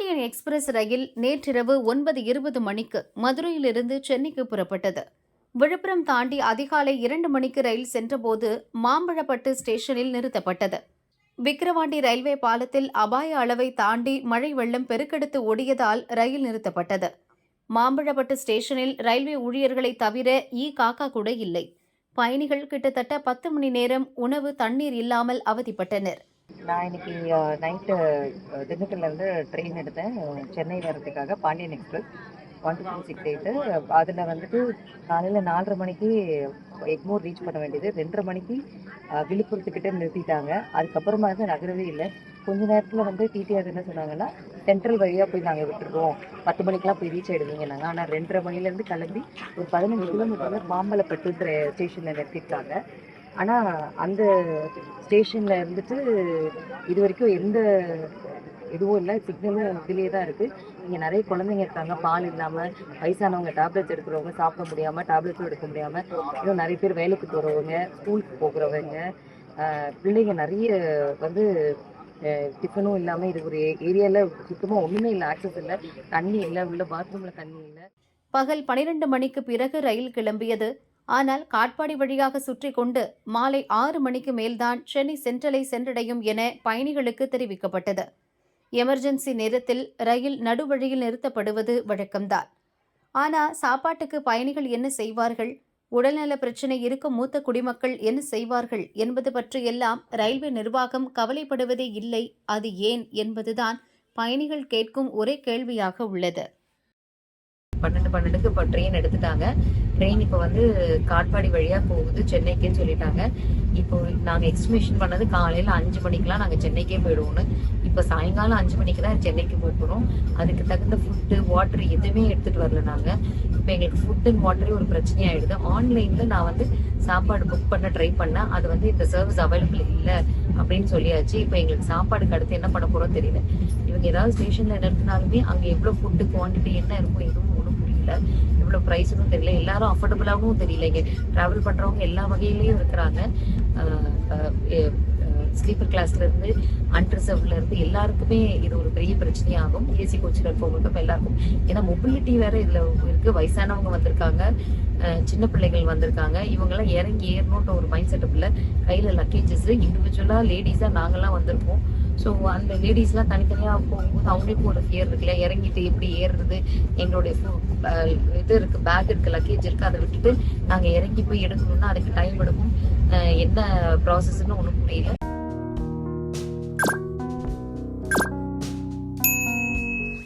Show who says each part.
Speaker 1: Pandian express ரயில் நேற்றிரவு ஒன்பது இருபது மணிக்கு மதுரையிலிருந்து சென்னைக்கு புறப்பட்டது. விழுப்புரம் தாண்டி அதிகாலை இரண்டு மணிக்கு ரயில் சென்றபோது மாம்பழப்பட்டு ஸ்டேஷனில் நிறுத்தப்பட்டது. விக்கிரவாண்டி ரயில்வே பாலத்தில் அபாய அளவை தாண்டி மழை வெள்ளம் பெருக்கெடுத்து ஓடியதால் ரயில் நிறுத்தப்பட்டது. மாம்பழப்பட்டு ஸ்டேஷனில் ரயில்வே ஊழியர்களை தவிர ஈ காக்கா கூட இல்லை. பயணிகள் கிட்டத்தட்ட பத்து மணி நேரம் உணவு தண்ணீர் இல்லாமல் அவதிப்பட்டனர்.
Speaker 2: நான் இன்னைக்கு நைட்டு திண்டுக்கல்லேருந்து ட்ரெயின் எடுத்தேன். சென்னை வர்றதுக்காக Pandian express one two three six eight அதில் வந்துட்டு காலையில் நாலரை மணிக்கு எக்மோர் ரீச் பண்ண வேண்டியது. ரெண்டரை மணிக்கு விழுப்புரத்துக்கிட்ட நிறுத்திட்டாங்க. அதுக்கப்புறமா வந்து நகரவே இல்லை. கொஞ்ச நேரத்தில் வந்து டிடிஆர் என்ன சொன்னாங்கன்னா சென்ட்ரல் வழியாக போய் நாங்கள் விட்டுருவோம். பத்து மணிக்கெலாம் போய் ரீச் ஆகிடுவீங்கன்னாங்க ஆனால் ரெண்டரை மணிலேருந்து கிளம்பி ஒரு பதினஞ்சு கிலோமீட்டரில் மாம்பழப்பட்டுன்ற ஸ்டேஷனில் நிறுத்திட்டாங்க. ஆனால் அந்த ஸ்டேஷனில் இருந்துட்டு இது வரைக்கும் எந்த இதுவும் இல்லை சிக்னலும் இதுலேயே தான் இருக்குது இங்கே நிறைய குழந்தைங்க இருக்காங்க பால் இல்லாமல் வயசானவங்க டேப்லெட்ஸ் எடுக்கிறவங்க சாப்பிட முடியாமல் டேப்லெட்ஸும் எடுக்க முடியாமல் இன்னும் நிறைய பேர் வேலைக்கு போகிறவங்க ஸ்கூலுக்கு போகிறவங்க பிள்ளைங்க நிறைய வந்து டிஃபனும் இல்லாமல் இது ஒரு ஏரியாவில் சுத்தமாக ஒன்றுமே இல்லை ஆக்சஸ் இல்லை தண்ணி இல்லை உள்ள பாத்ரூமில் தண்ணி இல்லை.
Speaker 1: பகல் பனிரெண்டு மணிக்கு பிறகு ரயில் கிளம்பியது. ஆனால் காட்பாடி வழியாக சுற்றி கொண்டு மாலை ஆறு மணிக்கு மேல்தான் சென்னை சென்ட்ரலை சென்றடையும் என பயணிகளுக்கு தெரிவிக்கப்பட்டது. எமர்ஜென்சி நேரத்தில் ரயில் நடுவழியில் நிறுத்தப்படுவது வழக்கம்தான். ஆனால் சாப்பாட்டுக்கு பயணிகள் என்ன செய்வார்கள்? உடல்நல பிரச்சினை இருக்கும் மூத்த குடிமக்கள் என்ன செய்வார்கள் என்பது பற்றியெல்லாம் ரயில்வே நிர்வாகம் கவலைப்படுவதே இல்லை. அது ஏன் என்பதுதான் பயணிகள் கேட்கும் ஒரே கேள்வியாக உள்ளது.
Speaker 2: பன்னெண்டு பன்னெண்டுக்கு இப்போ ட்ரெயின் எடுத்துட்டாங்க. ட்ரெயின் இப்போ வந்து காட்பாடி வழியாக போகுது சென்னைக்குன்னு சொல்லிட்டாங்க. இப்போ நாங்கள் எக்ஸ்டிமேஷன் பண்ணது காலையில் அஞ்சு மணிக்கெலாம் நாங்கள் சென்னைக்கே போயிடுவோம்னு. இப்போ சாயங்காலம் அஞ்சு மணிக்கு தான் சென்னைக்கு போய் அதுக்கு தகுந்த ஃபுட்டு வாட்டர் எதுவுமே எடுத்துகிட்டு வரல நாங்கள் இப்போ எங்களுக்கு ஃபுட் அண்ட் வாட்டரே ஒரு பிரச்சனையாயிடுது ஆன்லைனில் நான் வந்து சாப்பாடு புக் பண்ண ட்ரை பண்ணேன். அது வந்து இந்த சர்வீஸ் அவைலபிள் இல்லை அப்படின்னு சொல்லியாச்சு. இப்போ எங்களுக்கு சாப்பாடுக்கு அடுத்து என்ன பண்ண போகிறோம் தெரியல. இவங்க ஏதாவது ஸ்டேஷனில் நிறுத்தினாலுமே அங்கே எவ்வளோ ஃபுட்டு குவான்டிட்டி என்ன இருக்கும் எதுவும் இவ்வளோ எவ்வளோ ப்ரைஸ்னும் தெரியல. எல்லாரும் அஃபோர்டபுளாகவும் தெரியலைங்க ட்ராவல் பண்ணுறவங்க எல்லா வகையிலையும் இருக்கிறாங்க. ஸ்லீப்பர் கிளாஸ்ல இருந்து அன்ரிசர்வ்ல இருந்து எல்லாருக்குமே இது ஒரு பெரிய பிரச்சனையாகும். ஏசி கோச்சில் போகட்டும் எல்லாருக்கும். ஏன்னா மொபிலிட்டி வேற இதுல இருக்கு. வயசானவங்க வந்திருக்காங்க. சின்ன பிள்ளைகள் வந்திருக்காங்க. இவங்கெல்லாம் இறங்கி ஏறணுன்ற ஒரு மைண்ட் செட்டப்ல கையில லக்கேஜஸ் இண்டிவிஜுவலா லேடிஸா நாங்கெல்லாம் வந்திருக்கோம். ஸோ அந்த லேடிஸ்லாம் தனித்தனியாக போகும்போது அவங்களுக்கும் ஒரு ஃபியர் இருக்குல்ல இறங்கிட்டு எப்படி ஏறுறது? எங்களுடைய இது இருக்குது பேக் இருக்குது லக்கேஜ் இருக்குது அதை விட்டுட்டு நாங்கள் இறங்கி போய் எடுக்கணும்னா அதுக்கு டைம் எடுக்கும். என்ன ப்ராசஸ்ன்னு ஒன்றும் புரியல.